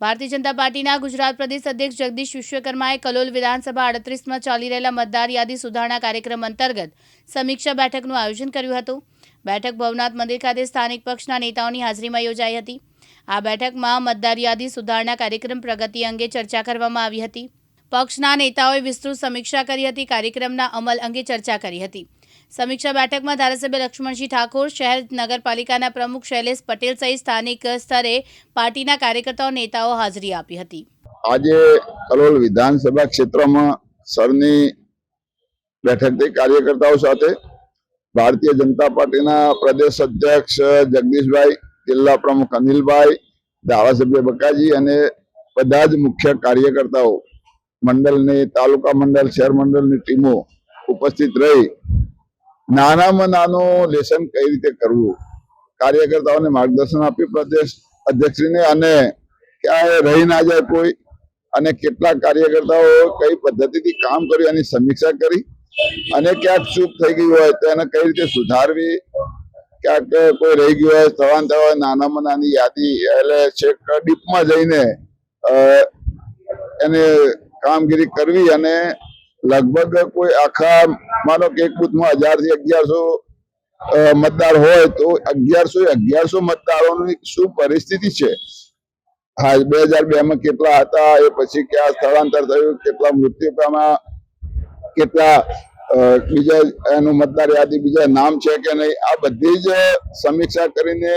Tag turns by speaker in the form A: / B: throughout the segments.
A: ભારતીય જનતા પાર્ટીના ગુજરાત પ્રદેશ અધ્યક્ષ જગદીશ વિશ્વકર્માએ કલોલ વિધાનસભા અડત્રીસમાં ચાલી રહેલા મતદાર યાદી સુધારણા કાર્યક્રમ અંતર્ગત સમીક્ષા બેઠકનું આયોજન કર્યું હતું. બેઠક ભવનાથ મંદિર ખાતે સ્થાનિક પક્ષના નેતાઓની હાજરીમાં યોજાઈ હતી. આ બેઠકમાં મતદાર યાદી સુધારણા કાર્યક્રમ પ્રગતિ અંગે ચર્ચા કરવામાં આવી હતી. પક્ષના નેતાઓએ વિસ્તૃત સમીક્ષા કરી હતી, કાર્યક્રમના અમલ અંગે ચર્ચા કરી હતી. સમીક્ષા બેઠકમાં ધારાસભ્ય લક્ષ્મણસિંહ ઠાકોર, શહેર નગરપાલિકાના પ્રમુખ શૈલેષ પટેલ સહિત સ્થાનિક સ્તરે પાર્ટીના કાર્યકર્તાઓ નેતાઓ હાજરી આપી હતી.
B: આજે કલોલ વિધાનસભા ક્ષેત્રમાં સરની બેઠક થઈ કાર્યકર્તાઓ સાથે ભારતીય જનતા પાર્ટીના પ્રદેશ અધ્યક્ષ જગદીશભાઈ, જિલ્લા પ્રમુખ અનિલભાઈ, ધારાસભ્ય બકાજી અને બધા જ મુખ્ય કાર્યકર્તાઓ મંડળની તાલુકા મંડળ, શહેર મંડળની ટીમો ઉપસ્થિત રહી નાનામાં નાનું લેસન કઈ રીતે કરવું? કાર્યકર્તાઓને માર્ગદર્શન આપ્યું પ્રદેશ અધ્યક્ષશ્રીને અને ક્યાંય રહી ના જાય કોઈ અને કેટલા કાર્યકર્તાઓ કઈ પદ્ધતિથી કામ કર્યું એની સમીક્ષા કરી અને ક્યાંક ચૂક થઈ ગઈ હોય તો એને કઈ રીતે સુધારવી? ક્યાંક કોઈ રહી ગયું હોય સ્થળાંતર હોય નાનામાં નાની યાદી એટલે છેક ડીપમાં જઈને એને કામગીરી કરવી અને લગભગ કોઈ આખા, માનો કે એક હજારથી અગિયારસો મતદાર હોય તો અગિયારસો અગિયારસો મતદારોની શું પરિસ્થિતિ છે? હા બે હજાર બે માં કેટલા હતા, એ પછી ક્યાં સ્થળાંતર થયું, કેટલા મૃત્યુ પામ્યા કેટલા બીજા એનું મતદાર યાદી, બીજા નામ છે કે નહીં, આ બધી જ સમીક્ષા કરીને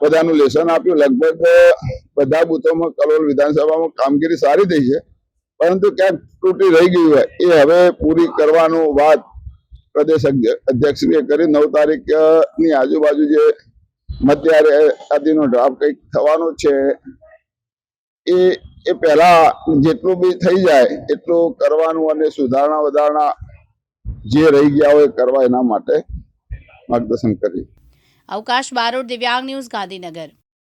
B: બધાનું લેસન આપ્યું. લગભગ બધા બુથોમાં કલોલ વિધાનસભામાં કામગીરી સારી થઈ છે. પરંતુ ક્યાંક ત્રુટી રહી ગઈ હોય, એ હવે પૂરી કરવાનું વાત પ્રદેશ અધ્યક્ષશ્રીએ કરી. નવ તારીખની આજુબાજુ જે મધ્યારે આદિનો ડ્રાફ્ટ કંઈક થવાનો છે, એ એ પહેલા જેટલું બી થઈ જાય, એટલું કરવાનું અને સુધારણા વધારણા જે રહી ગયા હોય કરવા એના માટે માર્ગદર્શન કરી.
A: અવકાશ બારોટ દિવ્યાંગ ન્યૂઝ ગાંધીનગર.